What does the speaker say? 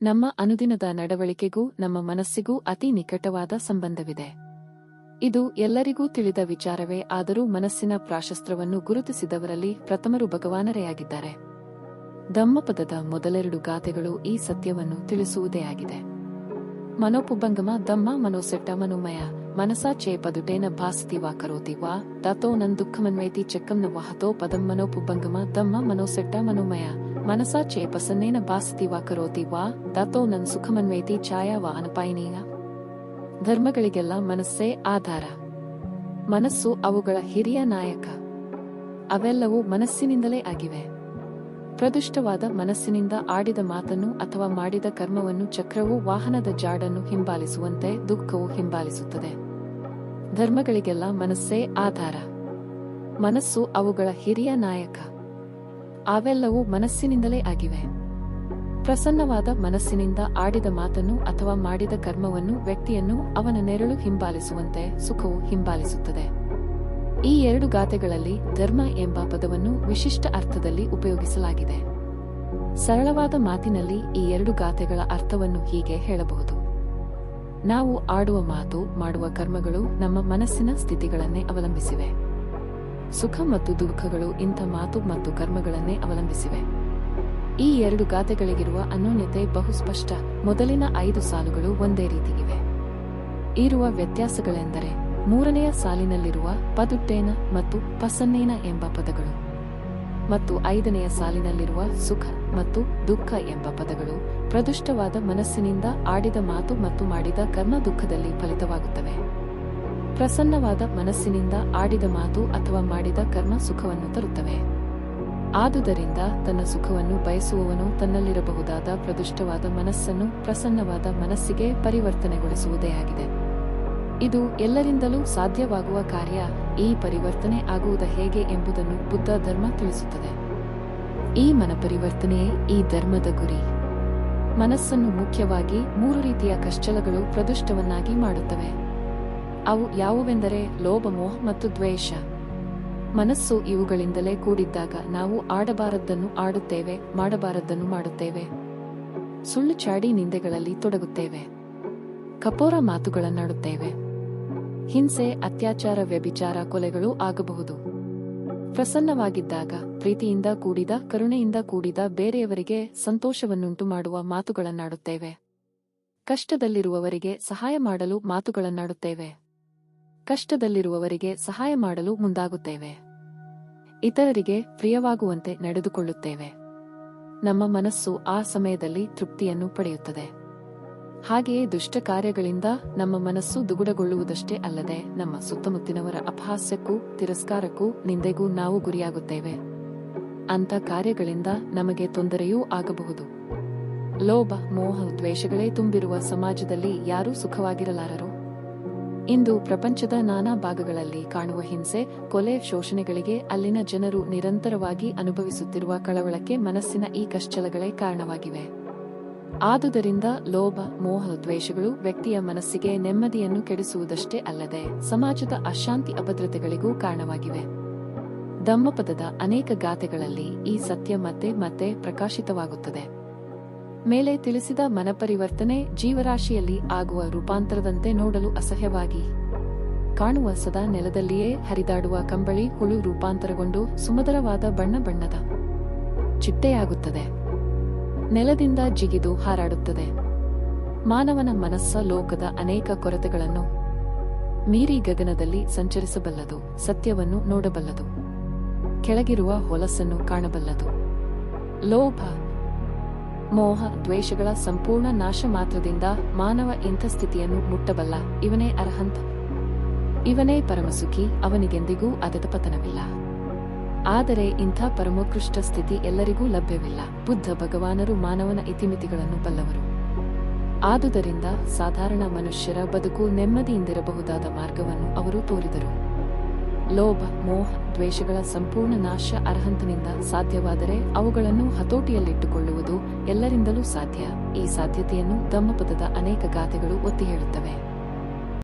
ನಮ್ಮ ಅನುದಿನದ ನಡವಳಿಕೆಗೂ, ನಮ್ಮ ಮನಸ್ಸಿಗೂ ಅತಿ ನಿಕಟವಾದ ಸಂಬಂಧವಿದೆ. ಇದು ಎಲ್ಲರಿಗೂ ತಿಳಿದ ವಿಚಾರವೇ ಆದರೂ ಮನಸ್ಸಿನ ಪ್ರಾಶಸ್ತ್ರವನ್ನು ಗುರುತಿಸಿದವರಲ್ಲಿ ಪ್ರಥಮರು ಭಗವಾನರೇ ಆಗಿದ್ದಾರೆ ಧಮ್ಮಪದದ ಮೊದಲೆರಡು ಗಾಥೆಗಳು ಈ ಸತ್ಯವನ್ನು ತಿಳಿಸುವುದೇ ಆಗಿದೆ. ಮನೋಪುಭಂಗಮ ದಮ್ಮ ಮನೋಸೆಟ್ಟ ಮನೋಮಯ ಮನಸಾ ಚೇ ಪದುಟೇನ ಭಾಸತಿ ವಾ ಕರೋತಿ ವಾ ತತೋ ನನ್ ದುಃಖಮನ್ವೈತಿ ಚೆಕ್ಕಂನ ವಹತೋ ಪದಂ ಮನೋಪುಭಂಗಮ ದಮ್ಮ ಮನೋಸೆಟ್ಟ ಮನೋಮಯ ಮನಸಾ ಚೇ ಪಸನ್ನೇನ ಭಾಸತಿ ವಾ ಕರೋತಿ ವಾ ತತೋ ನನ್ ಸುಖಮನ್ವೇತಿ ಛಾಯಾ ವಾ ಅನಪಾಯಿನೀಯ. ಧರ್ಮಗಳಿಗೆಲ್ಲ ಮನಸ್ಸೇ ಆಧಾರ. ಮನಸ್ಸು ಅವುಗಳ ಹಿರಿಯ ನಾಯಕ. ಅವೆಲ್ಲವೂ ಮನಸ್ಸಿನಿಂದಲೇ ಆಗಿವೆ. ಪ್ರದುಷ್ಟವಾದ ಮನಸ್ಸಿನಿಂದ ಆಡಿದ ಮಾತನ್ನು ಅಥವಾ ಮಾಡಿದ ಕರ್ಮವನ್ನು ಚಕ್ರವು ವಾಹನದ ಜಾಡನ್ನು ಹಿಂಬಾಲಿಸುವಂತೆ ದುಃಖವು ಹಿಂಬಾಲಿಸುತ್ತದೆ. ಧರ್ಮಗಳಿಗೆಲ್ಲ ಮನಸ್ಸೇ ಆಧಾರ. ಮನಸ್ಸು ಅವುಗಳ ಹಿರಿಯ ನಾಯಕ. ಅವೆಲ್ಲವೂ ಮನಸ್ಸಿನಿಂದಲೇ ಆಗಿವೆ. ಪ್ರಸನ್ನವಾದ ಮನಸ್ಸಿನಿಂದ ಆಡಿದ ಮಾತನ್ನು ಅಥವಾ ಮಾಡಿದ ಕರ್ಮವನ್ನು ವ್ಯಕ್ತಿಯನ್ನು ಅವನ ನೆರಳು ಹಿಂಬಾಲಿಸುವಂತೆ ಸುಖವು ಹಿಂಬಾಲಿಸುತ್ತದೆ. ಈ ಎರಡು ಗಾತೆಗಳಲ್ಲಿ ಧರ್ಮ ಎಂಬ ಪದವನ್ನು ವಿಶಿಷ್ಟ ಅರ್ಥದಲ್ಲಿ ಉಪಯೋಗಿಸಲಾಗಿದೆ. ಸರಳವಾದ ಮಾತಿನಲ್ಲಿ ಈ ಎರಡು ಗಾತೆಗಳ ಅರ್ಥವನ್ನು ಹೀಗೆ ಹೇಳಬಹುದು. ನಾವು ಆಡುವ ಮಾತು, ಮಾಡುವ ಕರ್ಮಗಳು ನಮ್ಮ ಮನಸ್ಸಿನ ಸ್ಥಿತಿಗಳನ್ನೇ ಅವಲಂಬಿಸಿವೆ. ಸುಖ ಮತ್ತು ದುಃಖಗಳು ಇಂಥ ಮಾತು ಮತ್ತು ಕರ್ಮಗಳನ್ನೇ ಅವಲಂಬಿಸಿವೆ. ಈ ಎರಡು ಗಾತೆಗಳಿಗಿರುವ ಅನ್ಯೋನ್ಯತೆ ಬಹು ಸ್ಪಷ್ಟ. ಮೊದಲಿನ ಐದು ಸಾಲುಗಳು ಒಂದೇ ರೀತಿಗಿವೆ. ಇರುವ ವ್ಯತ್ಯಾಸಗಳೆಂದರೆ ಮೂರನೆಯ ಸಾಲಿನಲ್ಲಿರುವ ಪದುಟ್ಟೇನ ಮತ್ತು ಪಸನ್ನೇನ ಎಂಬ ಪದಗಳು ಮತ್ತು ಐದನೆಯ ಸಾಲಿನಲ್ಲಿರುವ ಸುಖ ಮತ್ತು ದುಃಖ ಎಂಬ ಪದಗಳು ಪ್ರದುಷ್ಟವಾದ ಮನಸ್ಸಿನಿಂದ ಆಡಿದ ಮಾತು ಮತ್ತು ಮಾಡಿದ ಕರ್ಮ ದುಃಖದಲ್ಲಿ ಫಲಿತವಾಗುತ್ತವೆ. ಪ್ರಸನ್ನವಾದ ಮನಸ್ಸಿನಿಂದ ಆಡಿದ ಮಾತು ಅಥವಾ ಮಾಡಿದ ಕರ್ಮ ಸುಖವನ್ನು ತರುತ್ತವೆ. ಆದುದರಿಂದ ತನ್ನ ಸುಖವನ್ನು ಬಯಸುವವನು ತನ್ನಲ್ಲಿರಬಹುದಾದ ಪ್ರದುಷ್ಟವಾದ ಮನಸ್ಸನ್ನು ಪ್ರಸನ್ನವಾದ ಮನಸ್ಸಿಗೆ ಪರಿವರ್ತನೆಗೊಳಿಸುವುದೇ ಆಗಿದೆ. ಇದು ಎಲ್ಲರಿಂದಲೂ ಸಾಧ್ಯವಾಗುವ ಕಾರ್ಯ ಈ ಪರಿವರ್ತನೆ ಆಗುವುದ ಹೇಗೆ ಎಂಬುದನ್ನು ಬುದ್ಧ ಧರ್ಮ ತಿಳಿಸುತ್ತದೆ. ಈ ಮನಪರಿವರ್ತನೆಯೇ ಈ ಧರ್ಮದ ಗುರಿ. ಮನಸ್ಸನ್ನು ಮುಖ್ಯವಾಗಿ ಮೂರು ರೀತಿಯ ಕಶ್ಚಲಗಳು ಪ್ರದುಷ್ಟವನ್ನಾಗಿ ಮಾಡುತ್ತವೆ. ಅವು ಯಾವುವೆಂದರೆ ಲೋಭ, ಮೋಹ ಮತ್ತು ದ್ವೇಷ. ಮನಸ್ಸು ಇವುಗಳಿಂದಲೇ ಕೂಡಿದ್ದಾಗ ನಾವು ಆಡಬಾರದ್ದನ್ನು ಆಡುತ್ತೇವೆ, ಮಾಡಬಾರದ್ದನ್ನು ಮಾಡುತ್ತೇವೆ. ಸುಳ್ಳು ಚಾಡಿ ನಿಂದೆಗಳಲ್ಲಿ ತೊಡಗುತ್ತೇವೆ. ಕಪೋರ ಮಾತುಗಳನ್ನಾಡುತ್ತೇವೆ. ಹಿಂಸೆ, ಅತ್ಯಾಚಾರ, ವ್ಯಭಿಚಾರ, ಕೊಲೆಗಳು ಆಗಬಹುದು. ಪ್ರಸನ್ನವಾಗಿದ್ದಾಗ, ಪ್ರೀತಿಯಿಂದ ಕೂಡಿದ, ಕರುಣೆಯಿಂದ ಕೂಡಿದ ಬೇರೆಯವರಿಗೆ ಸಂತೋಷವನ್ನುಂಟು ಮಾಡುವ ಮಾತುಗಳನ್ನಾಡುತ್ತೇವೆ. ಕಷ್ಟದಲ್ಲಿರುವವರಿಗೆ ಸಹಾಯ ಮಾಡಲು ಮಾತುಗಳನ್ನಾಡುತ್ತೇವೆ. ಕಷ್ಟದಲ್ಲಿರುವವರಿಗೆ ಸಹಾಯ ಮಾಡಲು ಮುಂದಾಗುತ್ತೇವೆ. ಇತರರಿಗೆ ಪ್ರಿಯವಾಗುವಂತೆ ನಡೆದುಕೊಳ್ಳುತ್ತೇವೆ. ನಮ್ಮ ಮನಸ್ಸು ಆ ಸಮಯದಲ್ಲಿ ತೃಪ್ತಿಯನ್ನು ಪಡೆಯುತ್ತದೆ. ಹಾಗೆಯೇ ದುಷ್ಟ ಕಾರ್ಯಗಳಿಂದ ನಮ್ಮ ಮನಸ್ಸು ದುಗುಡಗೊಳ್ಳುವುದಷ್ಟೇ ಅಲ್ಲದೆ ನಮ್ಮ ಸುತ್ತಮುತ್ತಿನವರ ಅಪಹಾಸ್ಯಕ್ಕೂ ತಿರಸ್ಕಾರಕ್ಕೂ ನಿಂದೆಗೂ ನಾವು ಗುರಿಯಾಗುತ್ತೇವೆ. ಅಂಥ ಕಾರ್ಯಗಳಿಂದ ನಮಗೆ ತೊಂದರೆಯೂ ಆಗಬಹುದು. ಲೋಭ, ಮೋಹ, ದ್ವೇಷಗಳೇ ತುಂಬಿರುವ ಸಮಾಜದಲ್ಲಿ ಯಾರೂ ಸುಖವಾಗಿರಲಾರರು. ಇಂದು ಪ್ರಪಂಚದ ನಾನಾ ಭಾಗಗಳಲ್ಲಿ ಕಾಣುವ ಹಿಂಸೆ, ಕೊಲೆ, ಶೋಷಣೆಗಳಿಗೆ ಅಲ್ಲಿನ ಜನರು ನಿರಂತರವಾಗಿ ಅನುಭವಿಸುತ್ತಿರುವ ಕಳವಳಕ್ಕೆ ಮನಸ್ಸಿನ ಈ ಕಶ್ಚಲಗಳೇ ಕಾರಣವಾಗಿವೆ. ಆದುದರಿಂದ ಲೋಭ, ಮೋಹ, ದ್ವೇಷಗಳು ವ್ಯಕ್ತಿಯ ಮನಸ್ಸಿಗೆ ನೆಮ್ಮದಿಯನ್ನು ಕೆಡಿಸುವುದಷ್ಟೇ ಅಲ್ಲದೆ ಸಮಾಜದ ಅಶಾಂತಿ ಅಭದ್ರತೆಗಳಿಗೂ ಕಾರಣವಾಗಿವೆ. ಧಮ್ಮಪದದ ಅನೇಕ ಗಾಥೆಗಳಲ್ಲಿ ಈ ಸತ್ಯ ಮತ್ತೆ ಮತ್ತೆ ಪ್ರಕಾಶಿತವಾಗುತ್ತದೆ. ಮೇಲೆ ತಿಳಿಸಿದ ಮನಪರಿವರ್ತನೆ ಜೀವರಾಶಿಯಲ್ಲಿ ಆಗುವ ರೂಪಾಂತರದಂತೆ ನೋಡಲು ಅಸಹ್ಯವಾಗಿ ಕಾಣುವ ಸದಾ ನೆಲದಲ್ಲಿಯೇ ಹರಿದಾಡುವ ಕಂಬಳಿ ಹುಳು ರೂಪಾಂತರಗೊಂಡು ಸುಮಧುರವಾದ ಬಣ್ಣ ಬಣ್ಣದ ಚಿಟ್ಟೆಯಾಗುತ್ತದೆ. ನೆಲದಿಂದ ಜಿಗಿದು ಹಾರಾಡುತ್ತದೆ. ಮಾನವನ ಮನಸ್ಸ ಲೋಕದ ಅನೇಕ ಕೊರತೆಗಳನ್ನು ಮೀರಿ ಗಗನದಲ್ಲಿ ಸಂಚರಿಸಬಲ್ಲದು, ಸತ್ಯವನ್ನು ನೋಡಬಲ್ಲದು, ಕೆಳಗಿರುವ ಹೊಲಸನ್ನು ಕಾಣಬಲ್ಲದು. ಲೋಭ ಮೋಹ, ದ್ವೇಷಗಳ ಸಂಪೂರ್ಣ ನಾಶ ಮಾತ್ರದಿಂದ ಮಾನವ ಇಂಥ ಸ್ಥಿತಿಯನ್ನು ಮುಟ್ಟಬಲ್ಲ ಇವನೇ ಅರ್ಹಂತ. ಇವನೇ ಪರಮಸುಖಿ, ಅವನಿಗೆಂದಿಗೂ ಅದದ ಪತನವಿಲ್ಲ. ಆದರೆ ಇಂಥ ಪರಮೋತ್ಕೃಷ್ಟ ಸ್ಥಿತಿ ಎಲ್ಲರಿಗೂ ಲಭ್ಯವಿಲ್ಲ. ಬುದ್ಧ ಭಗವಾನರು ಮಾನವನ ಇತಿಮಿತಿಗಳನ್ನು ಬಲ್ಲವರು. ಆದುದರಿಂದ ಸಾಧಾರಣ ಮನುಷ್ಯರ ಬದುಕು ನೆಮ್ಮದಿಯಿಂದಿರಬಹುದಾದ ಮಾರ್ಗವನ್ನು ಅವರು ತೋರಿದರು. ಲೋಭ, ಮೋಹ, ದ್ವೇಷಗಳ ಸಂಪೂರ್ಣ ನಾಶ ಅರ್ಹಂತನಿಂದ ಸಾಧ್ಯವಾದರೆ ಅವುಗಳನ್ನು ಹತೋಟಿಯಲ್ಲಿಟ್ಟುಕೊಳ್ಳುವುದು ಎಲ್ಲರಿಂದಲೂ ಸಾಧ್ಯ. ಈ ಸಾಧ್ಯತೆಯನ್ನು ಧಮ್ಮಪದದ ಅನೇಕ ಗಾಥೆಗಳು ಒತ್ತಿ ಹೇಳುತ್ತವೆ.